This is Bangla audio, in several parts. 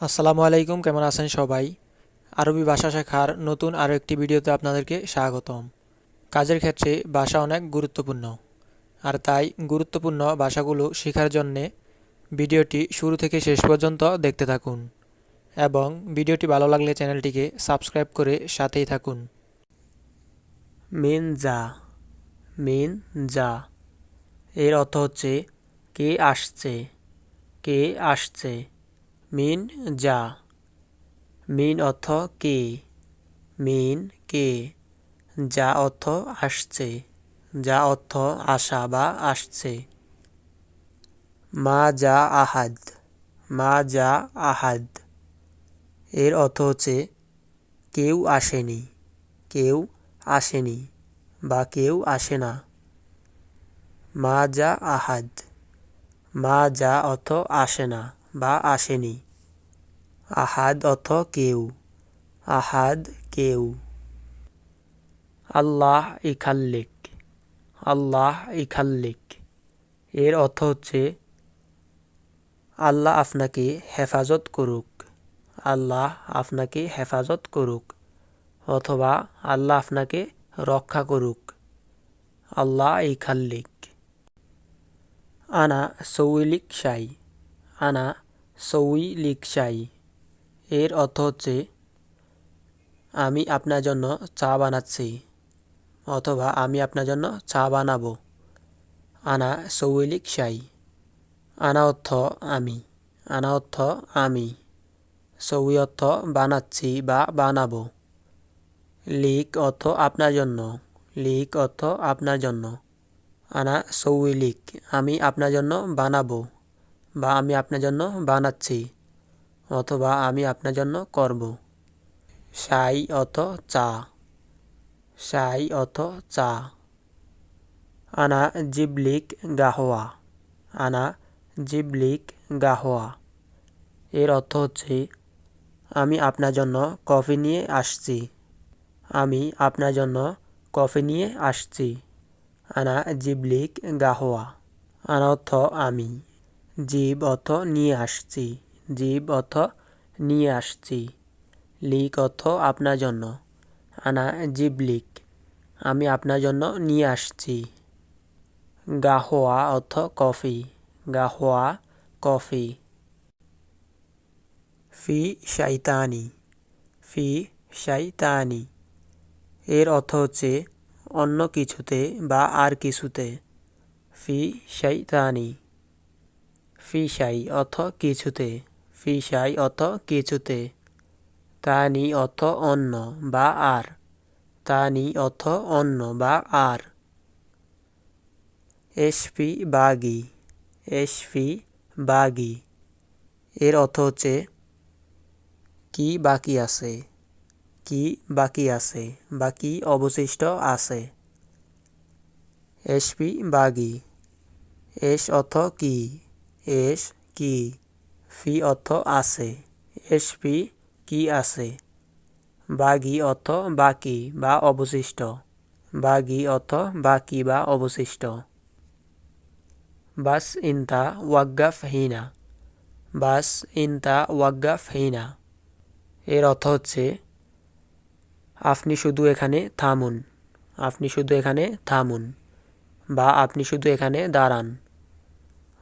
আসসালামু আলাইকুম, কেমন আছেন সবাই? আরবি ভাষা শেখার নতুন আরও একটি ভিডিওতে আপনাদেরকে স্বাগতম। কাজের ক্ষেত্রে ভাষা অনেক গুরুত্বপূর্ণ, আর তাই গুরুত্বপূর্ণ ভাষাগুলো শেখার জন্যে ভিডিওটি শুরু থেকে শেষ পর্যন্ত দেখতে থাকুন এবং ভিডিওটি ভালো লাগলে চ্যানেলটিকে সাবস্ক্রাইব করে সাথেই থাকুন। মেন যা মেন যা এর অর্থ হচ্ছে কে আসছে কে আসছে। মিন যা। মিন অর্থ কে? মিন কে? যা অর্থ আসছে। যা অর্থ আসা বা আসছে। মা যা আহাদ। মা যা আহাদ। এর অর্থ হচ্ছে কেউ আসেনি। কেউ আসেনি বা কেউ আসে না। মা যা আহাদ। মা যা অর্থ আসে না। বা আসেনি। আহাদ অর্থ কেউ। আহাদ কেউ। আল্লাহ ইখাল্লিক আল্লাহ ইখাল্লিক এর অর্থ হচ্ছে, আল্লাহ আপনাকে হেফাজত করুক। আল্লাহ আপনাকে হেফাজত করুক। অথবা আল্লাহ আপনাকে রক্ষা করুক। আল্লাহ ইখাল্লিক আনা সৌলিক শাই আনা সৌইলিক শাই। এর অর্থ হচ্ছে, আমি আপনার জন্য চা বানাচ্ছি অথবা, আমি আপনার জন্য চা বানাবো আনা সৌলিক শাই। আনা অর্থ, আমি আনা অর্থ, আমি সৌই অর্থ, বানাচ্ছি বা বানাবো লিক অর্থ, আপনার জন্য লিক অর্থ, আপনার জন্য আনা সৌইলিক আমি আপনার জন্য বানাবো বা আমি আপনার জন্য বানাচ্ছি অথবা আমি আপনার জন্য করব। সাই অথ চা। সাই অথ চা। আনা জিবলিক গাহোয়া আনা জিবলিক গাহোয়া এর অর্থ হচ্ছে, আমি আপনার জন্য কফি নিয়ে আসছি। আমি আপনার জন্য কফি নিয়ে আসছি। আনা জিবলিক গাহোয়া আনা অর্থ আমি। জীব অথ নিয়ে আসছি জীব অথ নিয়ে আসছি। লিক অর্থ আপনার জন্য। আনা জীব লিক আমি আপনার জন্য নিয়ে আসছি। গাহোয়া অর্থ কফি, গাহোয়া কফি। ফি শাইতানি ফি শাইতানি এর অর্থ হচ্ছে অন্য কিছুতে বা আর কিছুতে। ফি শাইতানি ফিসাই অর্থ কিছুতে। ফিসাই অর্থ কিছুতে। তানি অর্থ অন্য বা আর। তানি অর্থ অন্য বা আর। এসপি বাগি। এসপি বাগি। এর অর্থ হচ্ছে, কি বাকি আছে? কি বাকি আছে বা কি অবশিষ্ট আছে? এসপি বাগি। এস অর্থ কি? এস কি? ফি অর্থ আছে। এস ফি কি আছে? বাগি অর্থ বাকি বা অবশিষ্ট। বাগি অর্থ বাকি বা অবশিষ্ট। বাস ইনতা ওয়াগ্গাফ হিনা। বাস ইনতা ওয়াগ্গাফ হিনা। এর অর্থ হচ্ছে, আপনি শুধু এখানে থামুন। আপনি শুধু এখানে থামুন বা আপনি শুধু এখানে দাঁড়ান।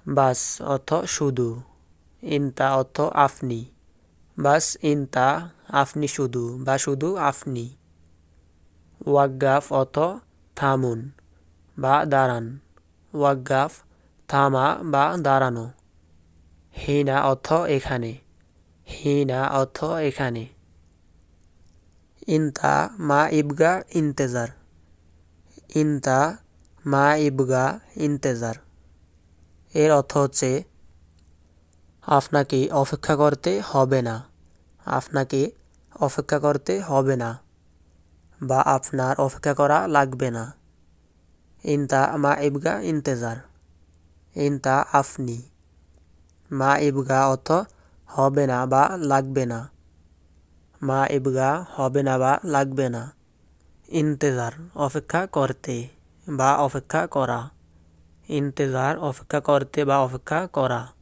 বাস অর্থ শুধু। ইনতা অর্থ আপনি বাস ইনতা আপনি শুধু বা শুধু আপনি ওয়াগ্গাফ অর্থ থামুন বা দাঁড়ান। ওয়াগ্গাফ থামা বা দাঁড়ানো। হিনা অর্থ এখানে। হিনা অর্থ এখানে। ইনতা মা ইবগা ইন্তেজার। ইনতা মা ইবগা ইন্তেজার। এর অর্থ হচ্ছে, আপনাকে অপেক্ষা করতে হবে না। আপনাকে অপেক্ষা করতে হবে না বা আপনার অপেক্ষা করা লাগবে না। ইনতা মা ইবগা ইন্তেজার। ইনতা আপনি মা ইবগা অর্থ হবে না বা লাগবে না। মা ইবগা হবে না বা লাগবে না। ইন্তেজার, অপেক্ষা করতে বা অপেক্ষা করা। ইন্তেজার, অপেক্ষা করতে বা অপেক্ষা করা।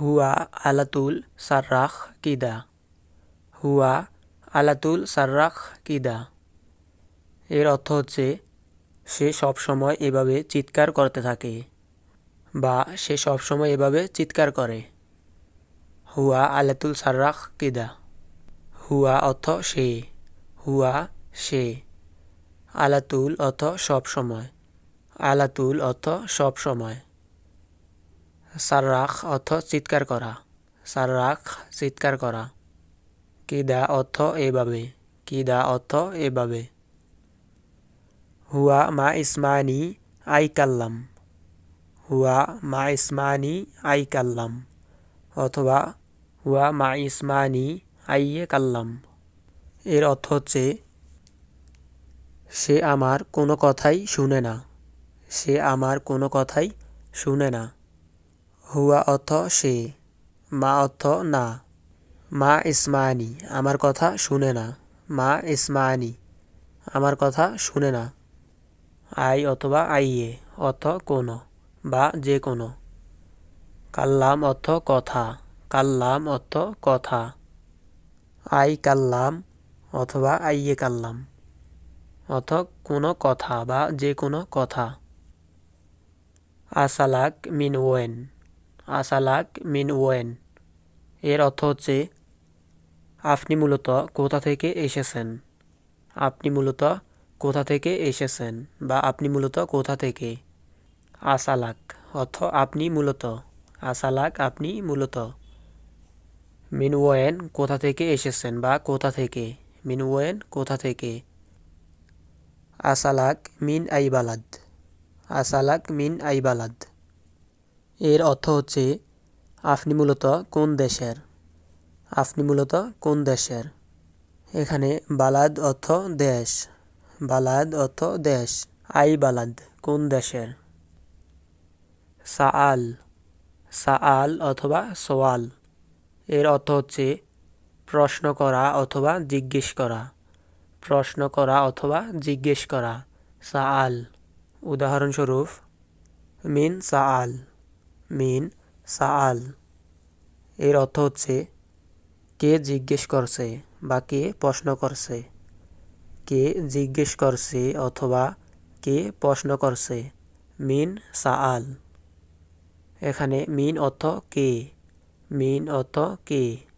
হুয়া আলাতুল সার্রাখ কিদা। হুয়া আলাতুল সার্রাখ কিদা। এর অর্থ হচ্ছে, সে সব সময় এভাবে চিৎকার করতে থাকে বা সে সব সময় এভাবে চিৎকার করে। হুয়া আলাতুল সার্রাখ কিদা। হুয়া অর্থ সে। হুয়া সে। আলাতুল অর্থ সব সময়। আলাতুল অর্থ সব সময়। সার্রাখ অর্থ চিৎকার করা। সার্রাখ চিৎকার করা। কিদা অর্থ এভাবে। কিদা অর্থ এভাবে। হুয়া মা ইসমানি আই কাল্লাম হুয়া মা ইসমানি আই কাল্লাম অথবা হুয়া মা ইসমানি আইয়ে কাল্লাম এর অর্থ হচ্ছে, সে আমার কোনো কথাই শুনে না। সে আমার কোনো কথাই শুনে না। হুয়া অর্থ সে, মা অর্থ না। মা ইসমানি, আমার কথা শুনে না। মা ইসমানি, আমার কথা শুনে না। আই অথবা আইয়ে অর্থ কোনো বা যে কোনো। কাল্লাম অর্থ কথা, কাল্লাম অর্থ কথা। আই কাল্লাম অথবা আইয়ে কাল্লাম। অর্থ কোনো কথা বা যে কোনো কথা। আসালাক মিন ওয়েন। আসালাক মিন ওয়েন। এর অর্থ হচ্ছে, আপনি মূলত কোথা থেকে এসেছেন? আপনি মূলত কোথা থেকে এসেছেন বা আপনি মূলত কোথা থেকে? আসালাক অর্থ আপনি মূলত। আসালাক আপনি মূলত। মিনওয়েন কোথা থেকে এসেছেন বা কোথা থেকে? মিনওয়েন কোথা থেকে? আসালাক মিন আইবালাদ আসালাক মিন আইবালাদ। এর অর্থ হচ্ছে, আপনি মূলত কোন দেশের? আপনি মূলত কোন দেশের? এখানে বালাদ অর্থ দেশ। বালাদ অর্থ দেশ। আই বালাদ কোন দেশের? সাআল। সাআল অথবা সোয়াল। এর অর্থ হচ্ছে, প্রশ্ন করা অথবা জিজ্ঞেস করা। প্রশ্ন করা অথবা জিজ্ঞেস করা। সাআল। উদাহরণস্বরূপ, মিন সাআল মিন সাআল। এর অর্থ হচ্ছে, কে জিজ্ঞেস করছে বা কে প্রশ্ন করছে। কে জিজ্ঞেস করছে অথবা কে প্রশ্ন করছে, মিন সাআল। এখানে মিন অর্থ কে, মিন অর্থ কে।